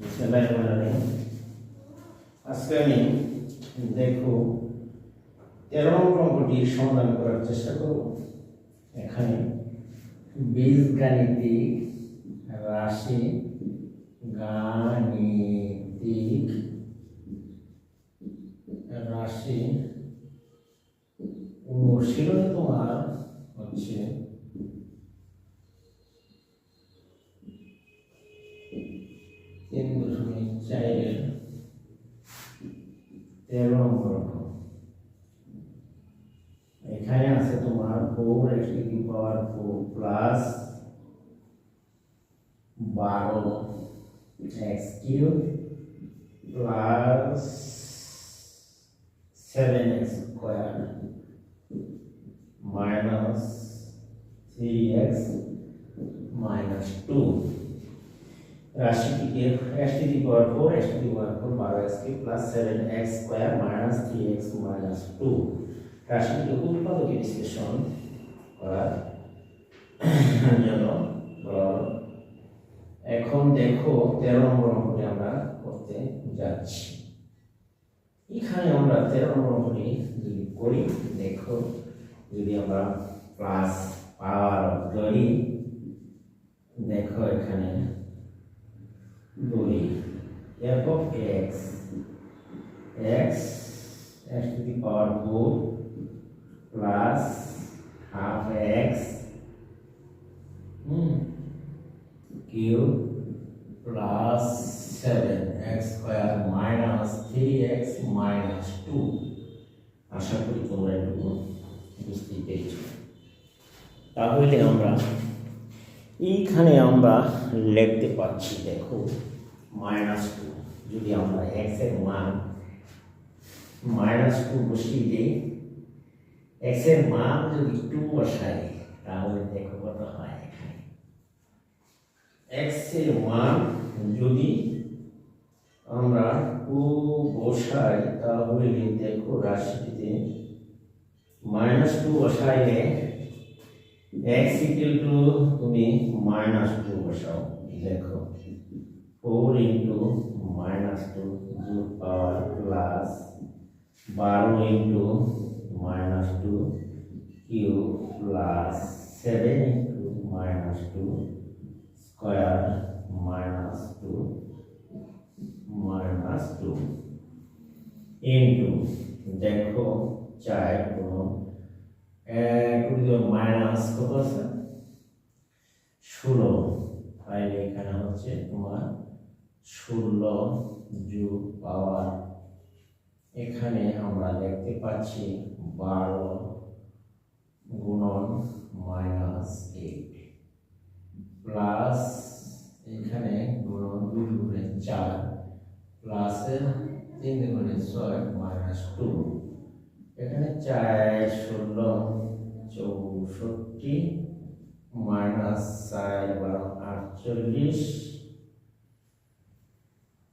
বিসমিল্লাহিররহমানিররহিম। আজকে আমি দেখো তেরো অঙ্কটির সমাধান করার চেষ্টা করব এখানে বীজগাণিতিক রাশি গাণিতিক রাশি অনুশীলন তোমার হচ্ছে তিন দশমিক চারের তেরো নম্বর অঙ্ক। এখানে আছে তোমার four x to power four plus বারো x cube plus seven x square minus three x minus two রাশিটিকে x to the power four x to the power four বারো x cube plus seven x square minus three x minus two রাশিটিকে উৎপাদকে বিশ্লেষণ করার জন্য। এখন দেখো তেরো নম্বর অঙ্কটি আমরা করতে যাচ্ছি এখানে আমরা তেরো নম্বর অঙ্কটি যদি করি, দেখো যদি আমরা প্লাস পাওয়ার করি দেখো এখানে দুই f of x x x to the power 4 plus half x hmm, cube plus 7 x square minus 3x minus 2 আশা করি তোমরা একটু বুঝতে পেরেছ তাহলে আমরা এইখানে আমরা লিখতে পাচ্ছি দেখো মাইনাস টু যদি আমরা এক্সের মান মাইনাস টু বসিয়ে দিই এক্সের মান যদি টু বসাই, তাহলে দেখো কত হয় এখানে। এক্সের মান যদি আমরা টু বসাই, তাহলে দেখো রাশিটিতে মাইনাস টু বসাইলে এক্স ইকুয়াল টু তুমি মাইনাস টু বসাও। দেখো। ফোর ইন্টু মাইনাস টু যোগ পাওয়ার প্লাস বারো into minus two cube plus seven into minus two square minus two minus two into. দেখো, চার টু মাইনাস কত আছে? ষোলো। তাহলে এখানে হচ্ছে তোমার ষোলো যোগ পাওয়ার, এখানে আমরা দেখতে পাচ্ছি বারো গুণন মাইনাস এইট প্লাস এখানে গুণন দুই গুণে চার প্লাসের তিন গুণে ছয় মাইনাস টু এখানে চার, ষোলো, চৌষট্টি মাইনাস চার বারো আটচল্লিশ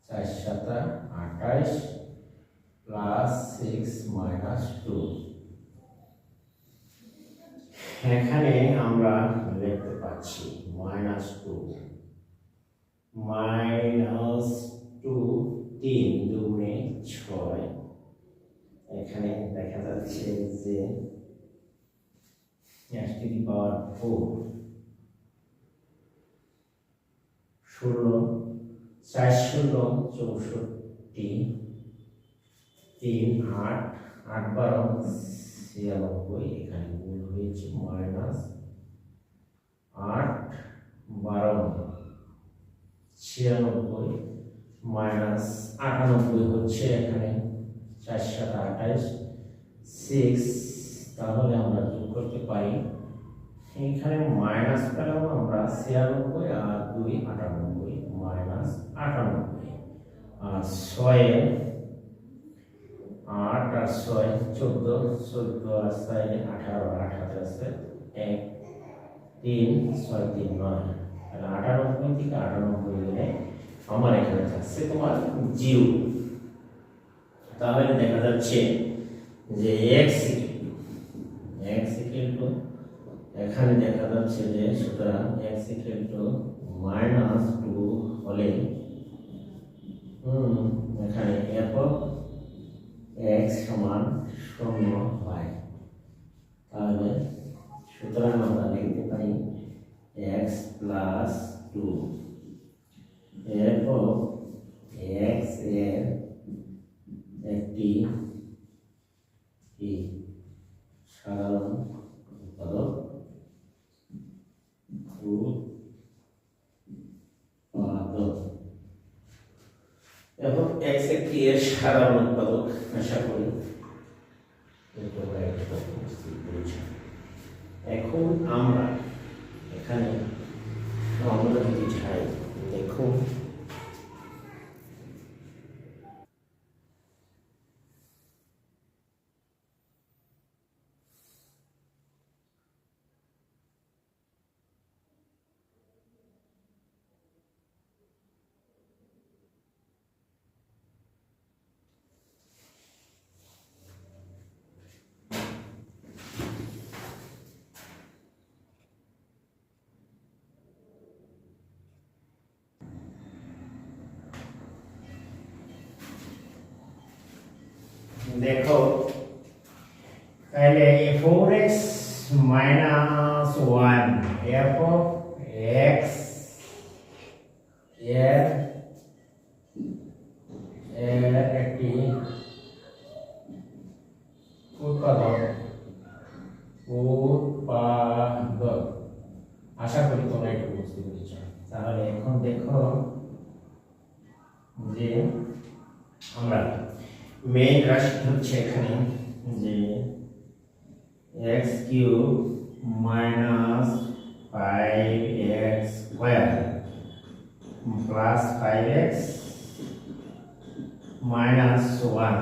চার সাতা আঠাইশ প্লাস সিক্স মাইনাস টু। এখানে আমরা লিখতে পাচ্ছি মাইনাস টু। মাইনাস টু তিন দুগুণে ছয়। এখানে দেখা যাচ্ছে যে x to the power four. ষোলো চার ষোলো চৌষট্টি, তিন, আট আট বারো ছিয়ানব্বই, এখানে ভুল হয়েছে, মাইনাস আট বারো ছিয়ানব্বই, মাইনাস আটানব্বই হচ্ছে এখানে চার সাত আঠাইশ সিক্স তাহলে আমরা যোগ করতে পারি। এখানে মাইনাস পেলাম আমরা ছিয়ানব্বই আর দুই আটানব্বই। মাইনাস আর ছয়ে, আট আর ছয়, চোদ্দ চোদ্দ আর ছয় আঠারো। আট হাতে আছে এক, তিন, ছয়, তিন, নয়। তাহলে আটানব্বই থেকে আটানব্বই গেলে আমার এখানে থাকছে তোমার জিরো। তাহলে দেখা যাচ্ছে যে এক্স এক্স ইকুয়াল টু এখানে দেখা যাচ্ছে যে সুতরাং x equal to minus two হলে হুম, এখানে একক এক্স সমান শূন্য হয় তাহলে সুতরাং আমরা লিখতে পারি এক্স প্লাস টু একক এক্সের একটি সাধারণ উৎপাদক। এবং এক্স একটি এর সাধারণ উৎপাদক আশা করি। এখন আমরা এখানে আমরা যদি চাই দেখুন দেখো তাহলে four x minus one f এক্সের এর একটি উৎপাদক উৎপাদক আশা করি তোমরা একটু বুঝতে পেরেছ তাহলে এখন দেখো যে আমরা মেইন রাশি হচ্ছে এখানে যে x cube minus five x square plus five x minus one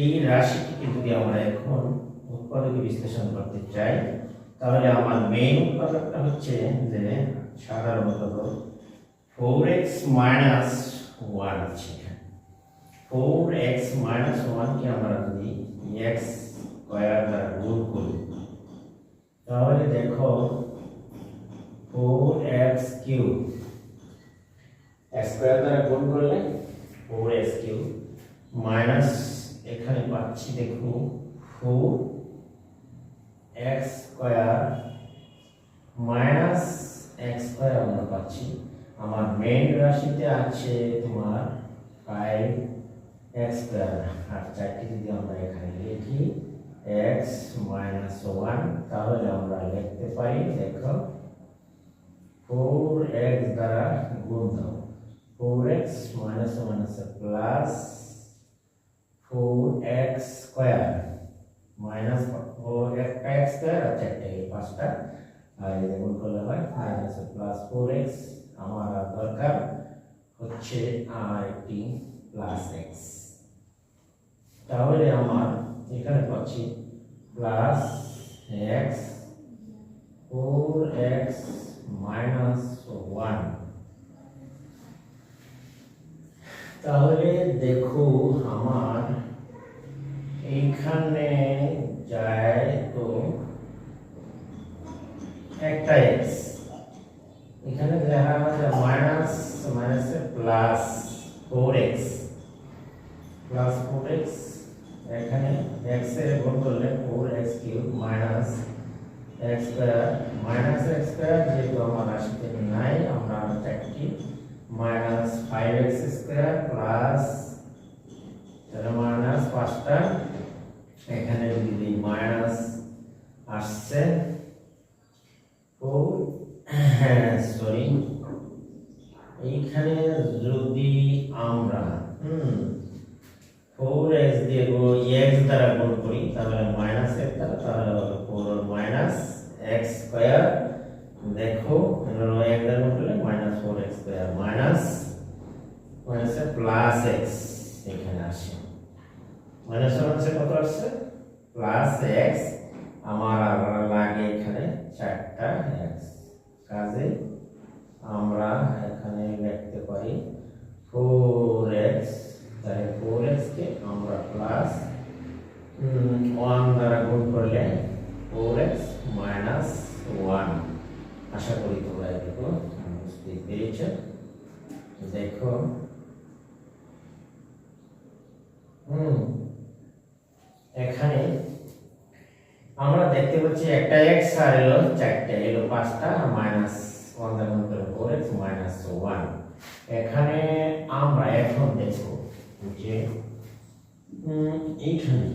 এই রাশিটিকে যদি আমরা এখন উৎপাদকে বিশ্লেষণ করতে চাই, তাহলে আমার মেইন উৎপাদকটা হচ্ছে যে সাধারণ উৎপাদক ফোর এক্স মাইনাস ওয়ান আছে ফোর এক্স মাইনাস ওয়ানকে আমরা যদি এক্স স্কোয়ার দ্বারা গুণ করি, তাহলে দেখো ফোর এক্স এক্স স্কোয়ার দ্বারা গুণ করলে ফোর এক্স কিউব মাইনাস এখানে পাচ্ছি দেখো four x square minus x square আমরা পাচ্ছি। আমার মেইন রাশিতে আছে তোমার ফাইভ এক্স আর চারটি যদি আমরা এখানে লিখি এক্স মাইনাস ওয়ান তাহলে আমরা লিখতে পারি, দেখো ফোর এক্স দ্বারা গুণ দাও। ফোর এক্স মাইনাস ওয়ান আছে plus four x square minus four x square আর চারটে পাঁচটা। আর এই গুণ করলে হয় মাইনাস প্লাস ফোর এক্স আমার দরকার হচ্ছে আর একটি প্লাস এক্স তাহলে আমার এখানে পাচ্ছি plus x four x minus one তাহলে দেখো আমার এইখানে যায় তো একটা এক্স এখানে দেখা আছে minus minus plus four x plus four x এখানে এক্সের গুণ করলে four x cube minus x square minus x square যেহেতু আমার রাশিতে নাই, আমরা চারটি minus five x square plus তাহলে মাইনাস পাঁচটা। এখানে যদি মাইনাস আসছে ফোর সরি এইখানে যদি আমরা হুম ফোর এক্স দ্বারা গুণ করি, তাহলে মাইনাস এক দ্বারা, তাহলে ফোর মাইনাস এক্স স্কোয়ার দেখো এক দ্বারা গুণ করলে minus four x square minus minus plus x এখানে আসে। মাইনাস হচ্ছে কত আসছে? প্লাস এক্স আমার আবার লাগে এখানে চারটা এক্স কাজে আমরা এখানে লিখতে পারি ফোর এক্স তাহলে ফোর এক্স কে আমরা প্লাস ওয়ান দ্বারা গুণ করলে ফোর এক্স মাইনাস ওয়ান আশা করি তোমরা এটুকু বুঝতে পেরেছ দেখো হুম এখানে আমরা দেখতে পাচ্ছি একটা এক্স আর এলো চারটা এলো পাঁচটা আর মাইনাস ওয়ান দ্বারা গুণ করলে ফোর এক্স মাইনাস ওয়ান এখানে আমরা এখন দেখব যে উম, এইখানে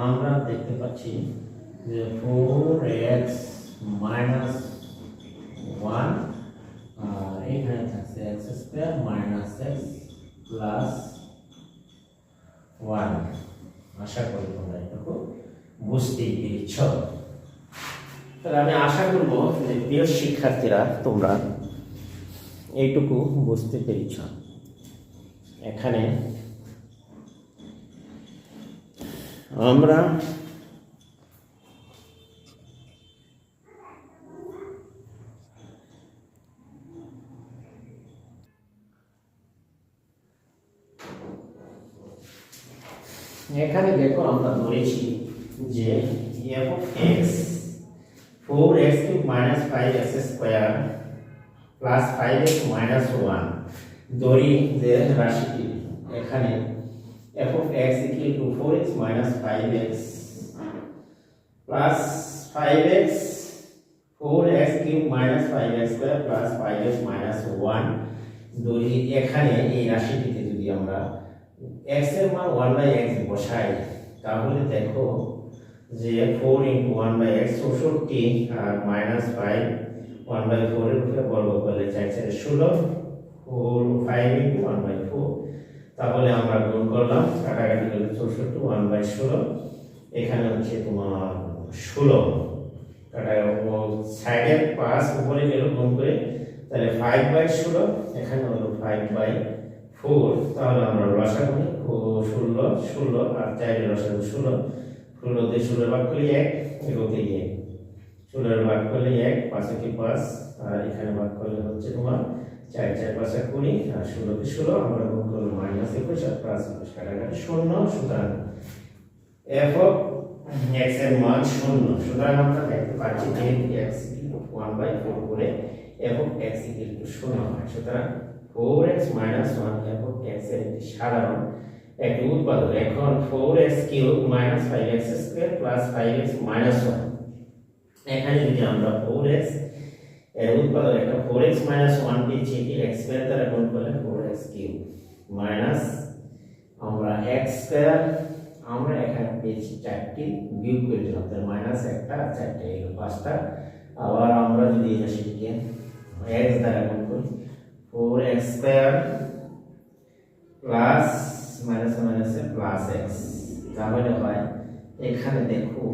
আমরা দেখতে পাচ্ছি যে ফোর এক্স মাইনাস ওয়ান আর এইখানে থাকছে x square minus x plus one আশা করি তোমরা এটুকু বুঝতেই পেরেছ? তাহলে আমি আশা করব যে প্রিয় শিক্ষার্থীরা, তোমরা এইটুকু বুঝতে পেরেছ। এখানে আমরা এখানে দেখো আমরা ধরেছি যে f of x four x cube minus five x square plus five x minus one ধরি যে রাশিটি এখানে f of x equal to four x minus five x plus five x four x cube minus five x square plus five x minus one ধরি এখানে এই রাশিটিতে যদি আমরা এক্সের মান ওয়ান বাই এক্স বসাই, তাহলে দেখো যে four into one by x চৌষট্টি আর minus five one by four এর উপরে বর্গ করলে চার চার ষোলো four five into one by four তাহলে আমরা গুণ করলাম, কাটাকাটি করলে চৌষট্টি ওয়ান বাই ষোলো। এখানে হচ্ছে তোমার ষোলো। কাটা সাইডের পাঁচ উপরে গেল গুণ করে, তাহলে ফাইভ বাই ষোলো, এখানে হলো ফাইভ বাই ফোর তাহলে আমরা রসাগু ষোলো ষোলো, আর চারের রসাগু ষোলো। ষোলোতে ষোলো ভাগ করলে এক এগোতে এক। ষোলোর ভাগ করলে এক, পাঁচে কি পাঁচ, আর এখানে ভাগ করলে হচ্ছে তোমার চার চার পাঁচে কুড়ি, আর ষোলোকে ষোলো, আমরা গুণ করব মাইনাস একুশ, আর প্লাস একুশ কাটাকাটি শূন্য, সুতরাং এফ অফ এক্সের মান শূন্য, সুতরাং আমরা দেখতে পাচ্ছি যে এক্স ওয়ান বাই ফোর করে f of x equal to শূন্য হয়। সুতরাং four x minus one f of এক্সের একটি সাধারণ একটি উৎপাদক। এখন four x cube minus five x square plus five x minus one এখানে যদি আমরা ফোর এক্সের উৎপাদক একটা ফোর এক্স মাইনাস ওয়ান পেয়েছি এটি এক্স স্কোয়ার দ্বারা গুণ করলে ফোর এক্স কিউব মাইনাস আমরা এক্স স্কোয়ার আমরা এখানে পেয়েছি চারটি, বিয়োগ করে দিলাম তাহলে মাইনাস একটা চারটে এলো পাঁচটা। আবার আমরা যদি এই রাশিটিকে এক্স দ্বারা গুণ করি four x square plus minus মাইনাসে প্লাস এক্স তাহলে হয় এখানে দেখো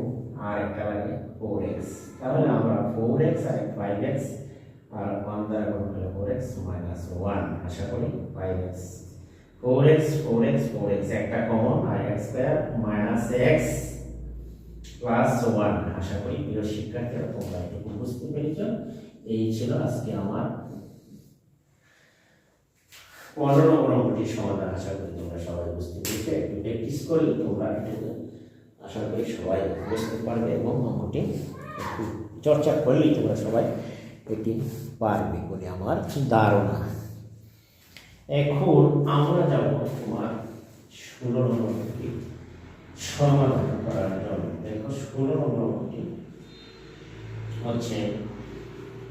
আর একটা লাগে ফোর এক্স তাহলে আমরা ফোর এক্স আর ফাইভ এক্স আর ওয়ান দ্বারা গুণ করলে ফোর এক্স মাইনাস ওয়ান আশা করি five x four x four x four x একটা কমন আর x square minus x plus one আশা করি প্রিয় শিক্ষার্থীরা তোমরা এটুকু বুঝতে পেরেছ এই ছিল আজকে আমার পনেরো অঙ্কটির সমাধান আশা করি তোমরা সবাই বুঝতে পেরেছ। একটু প্র্যাকটিস করলে তোমরা আশা করি সবাই বুঝতে পারবে এবং অঙ্কটি একটু চর্চা করলেই তোমরা সবাই এটি পারবে বলে আমার ধারণা। এখন আমরা যাব তোমার ষোলো নম্বরটি সমাধান করার জন্য। দেখো, ষোলো নম্বরটি হচ্ছে,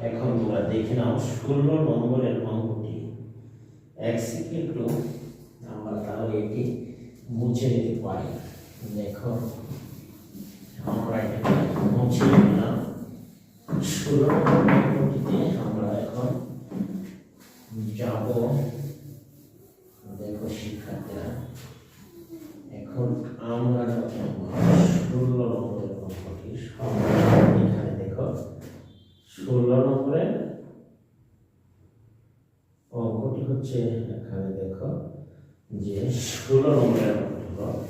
এখন তোমরা দেখে নাও, ষোলো নম্বরের অঙ্কটি এক্স টু আমরা তাহলে এটি মুছে দিতে পারি দেখো, আমরা এটাকে মুছে নিলাম। ষোলো আমরা এখন যাব। দেখো শিক্ষার্থীরা, এখন আমরা যখন ষোলো নম্বরের অঙ্কটি সমাধান এখানে দেখো। ষোলো নম্বরের অঙ্কটি হচ্ছে এখানে দেখো যে ষোলো নম্বরের অঙ্কটি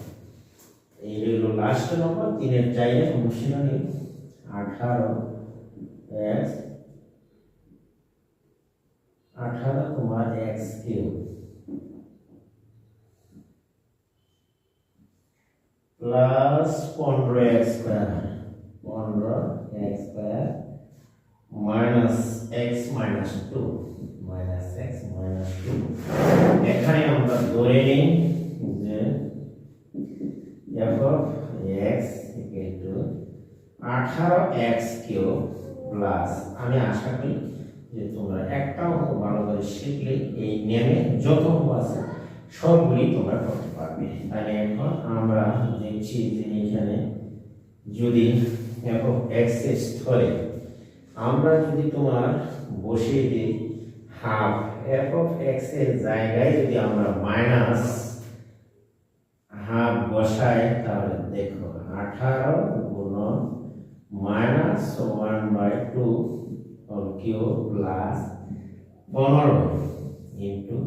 এই হলো লাস্ট নম্বর তিনের চাইলে অনুশীলনী আঠারো এক্স আঠারো তোমার এক্স কিউব। প্লাস পনেরো এক্স স্কোয়ার পনেরো x square minus x minus two minus x minus two এখানে আমরা ধরে নিই যে f of x equal to আঠারো এক্স কিউব প্লাস আমি আশা করি যে তোমরা একটা অঙ্ক ভালো করে শিখলে এই নেমে যত আছে সবগুলি তোমরা করতে পারবে। তাহলে এখন আমরা দেখছি যে এখানে যদি এফ অফ এক্স স্থলে আমরা যদি তোমার বসিয়ে দিই হাফ এফ অফ এক্সের জায়গায় যদি আমরা মাইনাস হাফ বসাই, তাহলে দেখো আঠারো গুণন minus one by two cube plus পনেরো into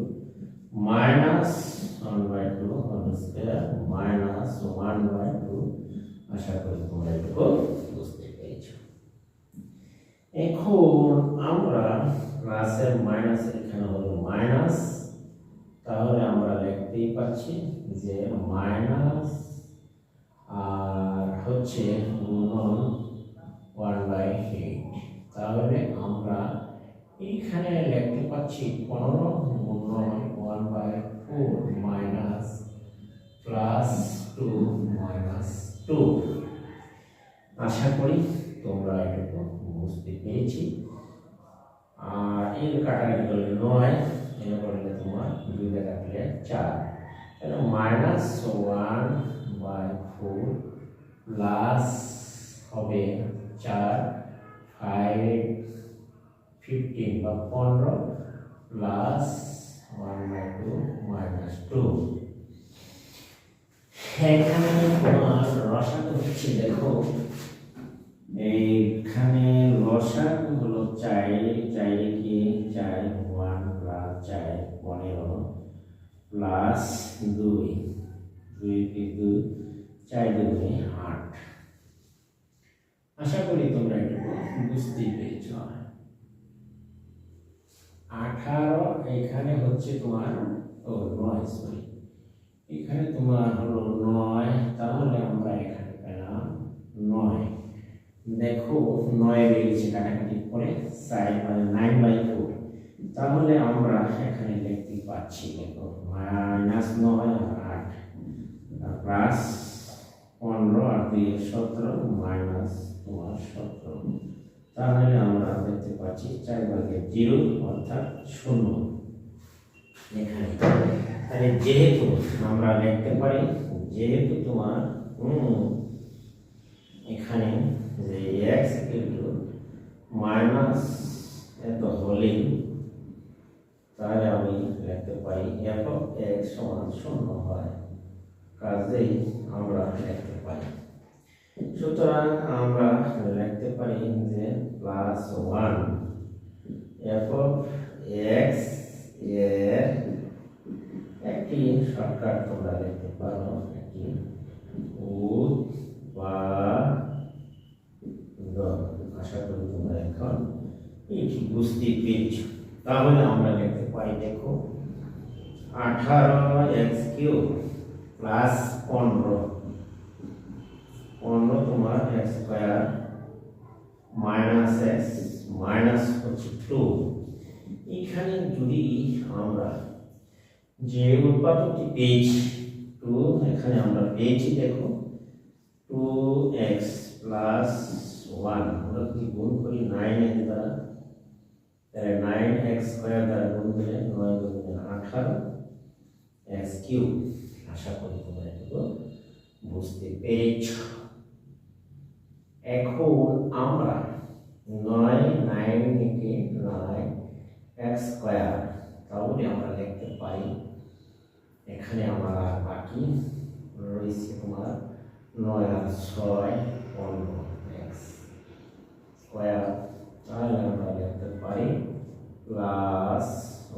minus one by two whole square minus one by two আশা করি তোমরা এটুকু বুঝতে পেরেছ। এখন আমরা প্লাসের মাইনাস এখানে হলো মাইনাস তাহলে আমরা লিখতেই পাচ্ছি যে মাইনাস আর হচ্ছে গুণন ওয়ান বাই এইট তাহলে আমরা এইখানে লিখতে পাচ্ছি পনেরো গুণন one by four minus plus two minus two আশা করি তোমরা এটুকু বুঝতে পেরেছি। করলে নয় এর করলে তোমার দুইটা কাটলে চার। তাহলে minus one by four plus হবে চার, ফাইভ, ফিফটিন বা পনেরো plus one by two minus two. এখানে তোমার রসায়ন হচ্ছে দেখো এইখানে লসাগু হলো চার চার কি? চার ওয়ান প্লাস চার পনেরো প্লাস দুই। দুই দুই চার দুই আট। আশা করি তোমরা একটু বুঝতেই পেরেছ। আঠারো এখানে হচ্ছে তোমার, ও, নয় সরি এখানে তোমার হলো নয়, তাহলে আমরা এখানে পেলাম নয়। দেখো নয় বেরিয়েছে কাটাকাটি করে সাইড মানে নাইন বাই ফোর তাহলে আমরা এখানে লিখতে পাচ্ছি, দেখো মাইনাস নয় আট। প্লাস পনেরো আর দুই সতেরো মাইনাস তোমার সতেরো। তাহলে আমরা দেখতে পাচ্ছি চার ভাগে জিরো, অর্থাৎ শূন্য। এখানে। তাহলে যেহেতু আমরা লিখতে পারি, যেহেতু তোমার এখানে যে এক্স ইকুয়াল মাইনাস এত হলেই, তাহলে আমি লিখতে পারি এফ এক্স সমান শূন্য হয়, কাজেই আমরা লিখতে পারি। সুতরাং আমরা লিখতে পারি যে প্লাস ওয়ান এফ এক্সের একটি শর্টকাট তোমরা লিখতে পারো, একটি উৎ বা আশা করি তোমরা এখন এটি বুঝতে পেরেছ তাহলে আমরা লিখতে পারি দেখো, আঠারো এক্স কিউ প্লাস পনেরো। পনেরো তোমার x square minus x minus হচ্ছে টু। এখানে যদি আমরা যে উৎপাদকটি পেয়েছি, টু এখানে আমরা পেয়েছি, দেখো, টু এক্স প্লাস ওয়ান আমরা যদি গুণ করি নাইন এর দ্বারা, তাহলে নাইন এক্স স্কোয়ার দ্বারা গুণ দিলে নয় গুণ আঠারো এক্স কিউব আশা করি তোমরা এটুকু বুঝতে পেরেছ। এখন আমরা নয় নাইন থেকে নয় এক্স স্কোয়ার তাহলে আমরা লিখতে পারি, এখানে আমার বাকি রয়েছে তোমার নয় আর ছয় পনেরো। স্কোয়ার তাহলে আমরা লিখতে পারি প্লাস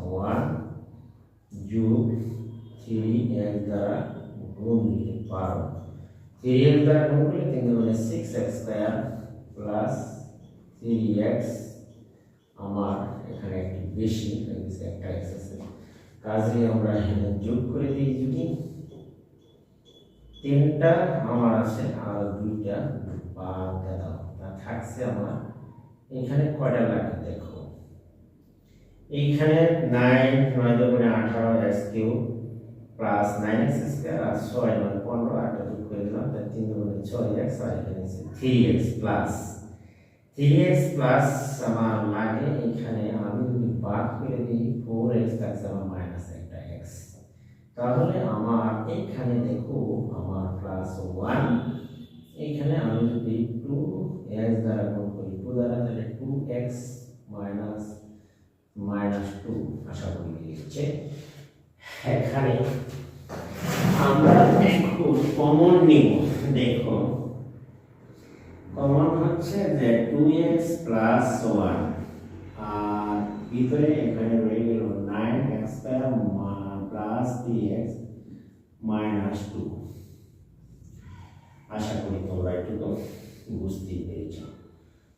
ওয়ান যোগ থ্রি এক্স দ্বারা গুণ দিতে পারো থ্রি এক্স দ্বারা গুণ করলে তিন মানে six x square plus three x আমার এখানে একটি বেশি হয়ে গেছে একটা এক্স আছে কাজে আমরা এখানে যোগ করে দিই যদি তিনটা আমার আছে আর দুইটা বাদ দাও তা থাকছে আমার। এখানে কয়টা লাগে দেখো? এইখানে নাইন নয় দুগুণে আঠারো x cube plus nine x square আর ছয় নয় পনেরো আটটা যোগ করে দিলাম তাই তিন দুগুণে ছয় এক্স আর এখানে three x plus three x plus আমার লাগে এখানে আমি যদি বাদ করে দিই ফোর এক্স থাকছে আমার মাইনাস একটা এক্স তাহলে আমার এখানে দেখো, আমার প্লাস ওয়ান এইখানে আমি যদি টু এক্স দ্বারা গুণ করি। টু দ্বারা তাহলে two x minus minus two আশা করি লিখছে এখানে আমরা দেখো কমন নিব। দেখো কমন হচ্ছে যে টু এক্স প্লাস ওয়ান, আর ভিতরে এখানে রয়ে গেল nine x plus three x minus two. আশা করি তোমরা একটু বুঝতেই পেরেছ।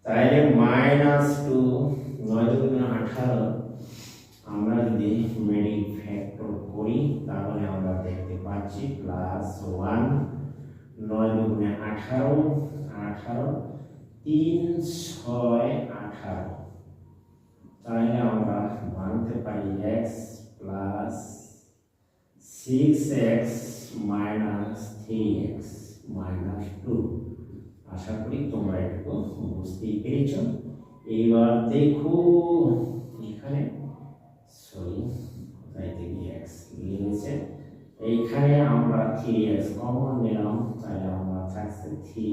তাহলে মাইনাস টু নয় দুগুণ আঠারো, আমরা যদি মেডিক ফ্যাক্টর করি, তাহলে আমরা দেখতে পাচ্ছি প্লাস ওয়ান নয় দুগুণে আঠারো আঠারো, তিন, ছয়, আঠারো। তাহলে আমরা মানতে পারি x plus six x minus three x minus two আশা করি তোমরা একটু বুঝতেই পেরেছ। এইবার দেখো এখানে সরি কোথায় থেকে এক্স লিখেছে এইখানে আমরা থ্রি এক্স কমন নিলাম, তাহলে আমরা থাকছে থ্রি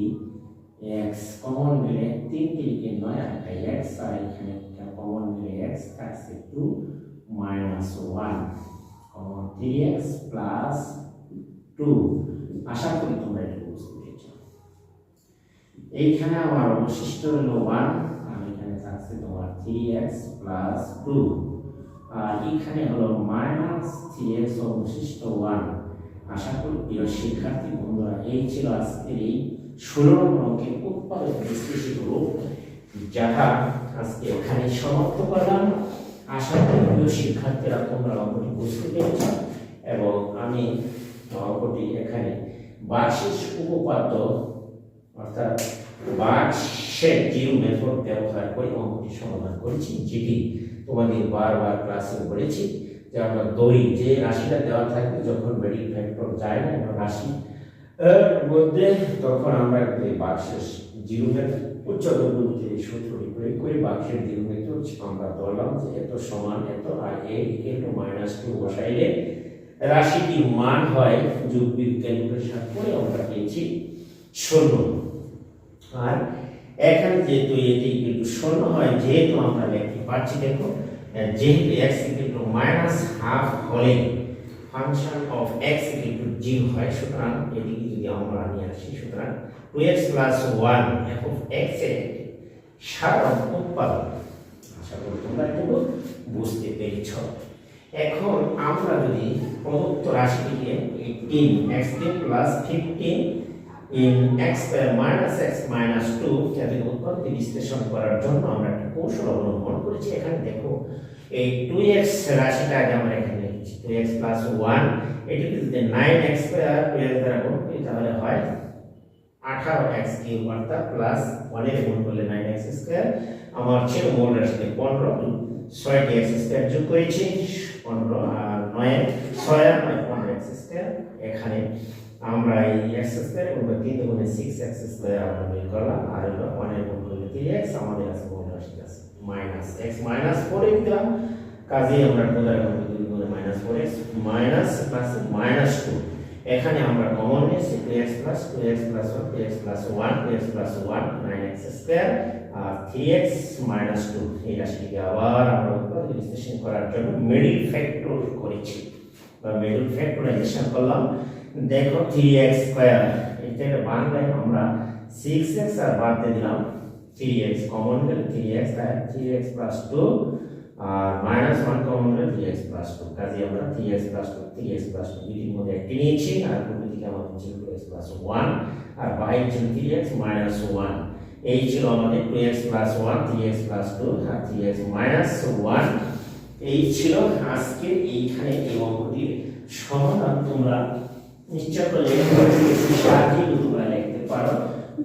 এক্স কমন নিলে তিনটি লিখে নয় একটা এক্স আর এখানে একটা কমন নিলে এক্স থাকছে two minus one common three x plus two আশা করি তোমরা পেরেছ এইখানে আমার অবশিষ্ট হলো ওয়ান আর এখানে থাকছে তোমার থ্রি এক্স প্লাস টু আর এখানে হলো মাইনাস থ্রি এক্স অবশিষ্ট ওয়ান আশা করি প্রিয় শিক্ষার্থী বন্ধুরা, এই ছিল আজকের এই ষোলো নম্বর অঙ্কের উৎপাদক বিশ্লেষিত রূপ, যাহা আজকে এখানে সমাপ্ত করলাম। আশা করি প্রিয় শিক্ষার্থীরা তোমরা অঙ্কটি বুঝতে পেরেছ, এবং আমি অঙ্কটি এখানে বার্ষিক উপপাদ্য, অর্থাৎ বার্ষের জিরো মেথড ব্যবহার করে অঙ্কটি সমাধান করেছি, যেটি তোমাদের বারবার ক্লাসে বলেছি যে আমরা দড়ি যে রাশিটা দেওয়া থাকবে যখন মেডিক ফ্যাক্টর যায় না এবং রাশি মধ্যে তখন আমরা বাক্সের জিরো মেথড উচ্চতর যে সূত্রটি প্রয়োগ করে বাক্সের জিরো মেথড আমরা ধরলাম যে এত সমান এত আর A equal to minus two বসাইলে রাশিটির মান হয় যোগ বিজ্ঞানীদের করে আমরা পেয়েছি শূন্য। আর এখানে যেহেতু এটি কিন্তু শূন্য হয়, যেহেতু আমরা দেখতে পাচ্ছি দেখো যেহেতু এক্স ইকুয়াল মাইনাস হাফ হলে function of x to zero হয়, সুতরাং এটিকে যদি আমরা নিয়ে আসি, সুতরাং two x plus one f of এক্সের সাধারণ উৎপাদন। আশা করি তোমরা এটুকু বুঝতে পেরেছ। এখন আমরা যদি প্রদত্ত রাশিটিকে eighteen x plus fifteen in x square minus x minus two যাতে উৎপত্তি বিশ্লেষণ করার জন্য আমরা একটা কৌশল অবলম্বন করেছি। এখানে দেখো, এই টু এক্স রাশিটা আগে আমরা এখানে লিখেছি। টু এক্স প্লাস ওয়ান এটিকে যদি নাইন স্কোয়ার টু এক্স দ্বারা গুণ করি, তাহলে হয় আঠারো এক্স কিউব অর্থাৎ প্লাস ওয়ানের গুণ করলে নাইন এক্স স্কোয়ার আমার ছিল মূল রাশিতে পনেরো ছয়টি এক্স স্কোয়ার যোগ করেছি, পনেরো আর নয়, ছয় আর নয়, পনেরো এক্স স্কোয়ার এখানে আমরা এই এক্স স্কোয়ার এবং তিন গুণে সিক্স এক্স স্কোয়ার আমরা বের করলাম, আর হলো ওয়ানের গুণ করলে থ্রি এক্স আমাদের আছে মূল রাশি আছে মাইনাস এক্স মাইনাস ফোর দিলাম কাজেই আমরা বোঝার করব দুই গুণে minus four x minus plus minus two এখানে আমরা কমন নিয়েছি two x plus two x plus one two x plus one two x plus one nine x square আর থ্রি এক্স মাইনাস টু এই রাশিটিকে আবার আমরা উৎপাদন বিশ্লেষণ করার জন্য মিডিল ফ্যাক্টর করেছি। বা মিডিল ফ্যাক্টরাইজেশন করলাম। দেখো থ্রি এক্স স্কোয়ার এটা বাংলায় আমরা সিক্স এক্স আর বাদ দিয়ে দিলাম থ্রি এক্স কমন গেলে থ্রি এক্স তাই থ্রি এক্স প্লাস টু আর মাইনাস ওয়ান কমন গেলে থ্রি এক্স প্লাস টু কাজে আমরা three x plus two three x plus two দুটির মধ্যে একটি নিয়েছি, আর পূর্ব দিকে আমাদের ছিল টু এক্স প্লাস ওয়ান আর বাইরে ছিল থ্রি এক্স মাইনাস ওয়ান এই ছিল আমাদের two x plus one three x plus two আর থ্রি এক্স মাইনাস ওয়ান এই ছিল আজকে এইখানে এই অঙ্কটির সমাধান, তোমরা নিশ্চয় করে সাহায্যে তোমরা লিখতে পারো।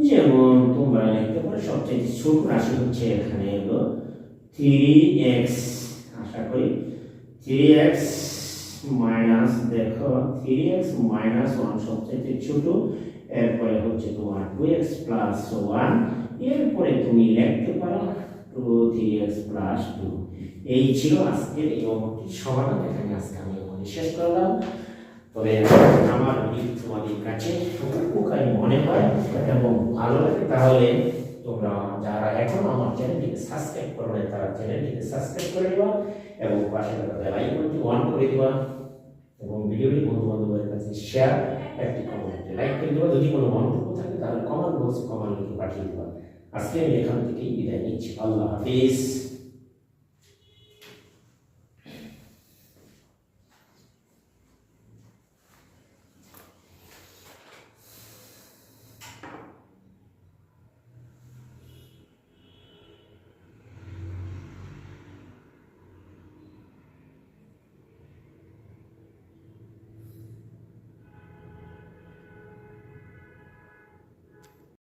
যেমন তোমরা লিখতে পারো সবচেয়ে ছোট রাশি হচ্ছে এখানে হলো থ্রি এক্স আশা করি থ্রি এক্স মাইনাস দেখো থ্রি এক্স মাইনাস ওয়ান সবচেয়ে ছোট, এরপরে হচ্ছে তোমার টু এক্স প্লাস ওয়ান এরপরে তুমি লিখতে পারো two three x plus two এই ছিল আজকের এই অঙ্কটির সমাধান এখানে আজকে আমি শেষ করলাম। তবে যদি তোমাদের কাছে উপকারী মনে হয় এবং ভালো লাগে, তাহলে তোমরা যারা এখনও আমার চ্যানেলটিকে সাবস্ক্রাইব করো নাই, তারা চ্যানেলটিকে সাবস্ক্রাইব করে দিবা এবং পাশে থাকা বেল আইকনটি অন করে দিবা এবং ভিডিওটি বন্ধু বান্ধবের কাছে শেয়ার একটি কমেন্ট লাইক করে দেবা। যদি কোনো মন্তব্য থাকে, তাহলে কমেন্ট বক্সে কমেন্ট লিখে পাঠিয়ে দেবা। আজকে আমি এখান থেকেই বিদায় নিচ্ছি। আল্লাহ হাফিজ।